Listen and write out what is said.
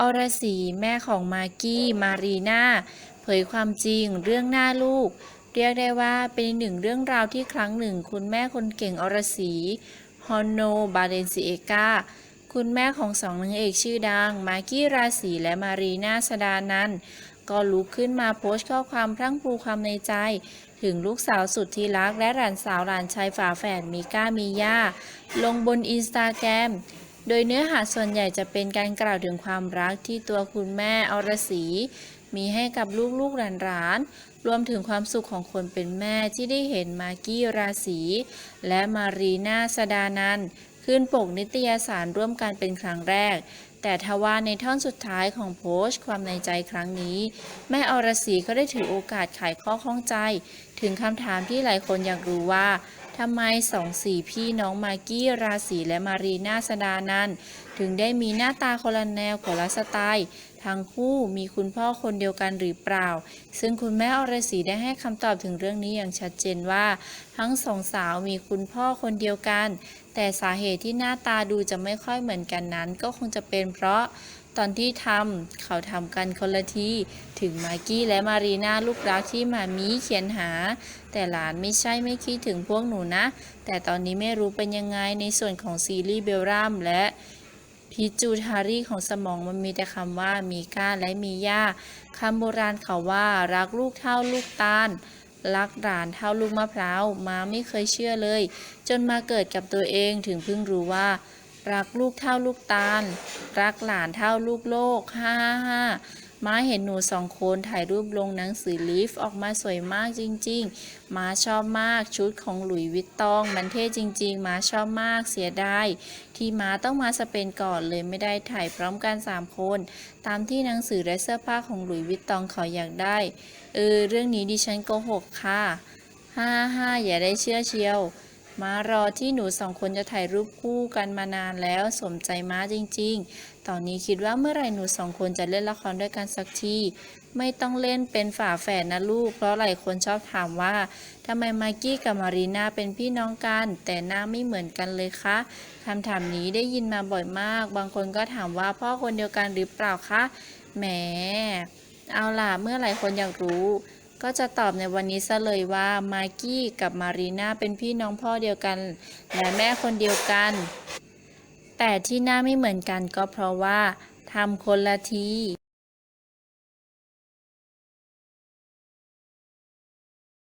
อรสี แม่ของมากกี้ มารีนาเผยความจริงเรื่องหน้าลูก เรียกได้ว่าเป็นหนึ่งเรื่องราวที่ครั้งหนึ่ง คุณแม่คนเก่งอรสีฮอนโน บาเลนซิเอกาคุณแม่ของสองนางเอกชื่อดัง มากี้ราศีและมารีนาสดานันก็ลุกขึ้นมาโพสต์ข้อความพรั่งพรูความในใจ ถึงลูกสาวสุดที่รักและหลานสาวหลานชายฝาแฝดมิก้ามีย่า ลงบนอินสตาแกรม โดยเนื้อหาส่วนใหญ่จะเป็นการกล่าวถึงความรักที่ตัวคุณแม่อรศรีมีให้กับลูกๆหลานๆ รวมถึงความสุขของคนเป็นแม่ที่ได้เห็นมากกี้ราศีและมารีนาสดานันขึ้นปกนิตยสารร่วมกันเป็นครั้งแรก แต่ทว่าในท่อนสุดท้ายของโพสต์ ความในใจครั้งนี้ แม่อรศรีก็ได้ถือโอกาสไขข้อข้องใจ ถึงคำถามที่หลายคนอยากรู้ว่า ทำไมสองสี่พี่น้องมากกี้ราศีและมารีนาสดานันถึงได้มีหน้าตาคนละแนวคนละสไตล์ทั้งคู่มีคุณพ่อคนเดียวกันหรือเปล่า ซึ่งคุณแม่อรศรีได้ให้คำตอบถึงเรื่องนี้อย่างชัดเจนว่า ทั้งสองสาวมีคุณพ่อคนเดียวกัน แต่สาเหตุที่หน้าตาดูจะไม่ค่อยเหมือนกันนั้น ก็คงจะเป็นเพราะตอนที่ทำเขาทำกันคนละทีถึงมากกี้และมารีนาลูกรักที่มามีเขียนหา แต่หลานไม่ใช่ไม่คิดถึงพวกหนูนะ แต่ตอนนี้ไม่รู้เป็นยังไงในส่วนของซีรีส์เบลรัมและ พิจูทารีของสมองมันมีแต่คำว่ามีก้าและมีย่าคำโบราณเขาว่า รักลูกเท่าลูกตาล รักหลานเท่าลูกมะพร้าวมาไม่เคยเชื่อเลย จนมาเกิดกับตัวเองถึงเพิ่งรู้ว่า รักลูกเท่าลูกตาล รักหลานเท่าลูกโลกฮ่าฮ่าฮ่า ม้าเห็นหนูสองคนถ่ายรูปลงหนังสือลีฟออกมาสวยมากจริง ๆ ม้าชอบมากชุดของหลุยส์วิตตอง มันเท่จริง ๆ ม้าชอบมากเสียดายที่ม้าต้องมาสเปนก่อนเลยไม่ได้ถ่ายพร้อมกัน 3 คน ตามที่หนังสือและเสื้อผ้าของหลุยส์วิตตองเขาอยากได้ เออ เรื่องนี้ดิฉันโกหกค่ะ ฮ่าฮ่าอย่าได้เชื่อเชียว มารอที่หนูสองคนจะถ่ายรูปคู่กันมานานแล้วสมใจม้าจริง ๆ ตอนนี้คิดว่าเมื่อไหร่หนูสองคนจะเล่นละครด้วยกันสักที ไม่ต้องเล่นเป็นฝาแฝดนะลูก เพราะหลายคนชอบถามว่าทำไมมากกี้กับมารีนาเป็นพี่น้องกัน แต่หน้าไม่เหมือนกันเลยคะคำถามนี้ได้ยินมาบ่อยมาก บางคนก็ถามว่าพ่อคนเดียวกันหรือเปล่าคะแหมเอาล่ะเมื่อหลายคนอยากรู้ ก็จะตอบในวันนี้ซะเลยว่า มากกี้กับมารีนาเป็นพี่น้องพ่อเดียวกัน และแม่คนเดียวกัน แต่ที่หน้าไม่เหมือนกันก็เพราะว่าทำคนละที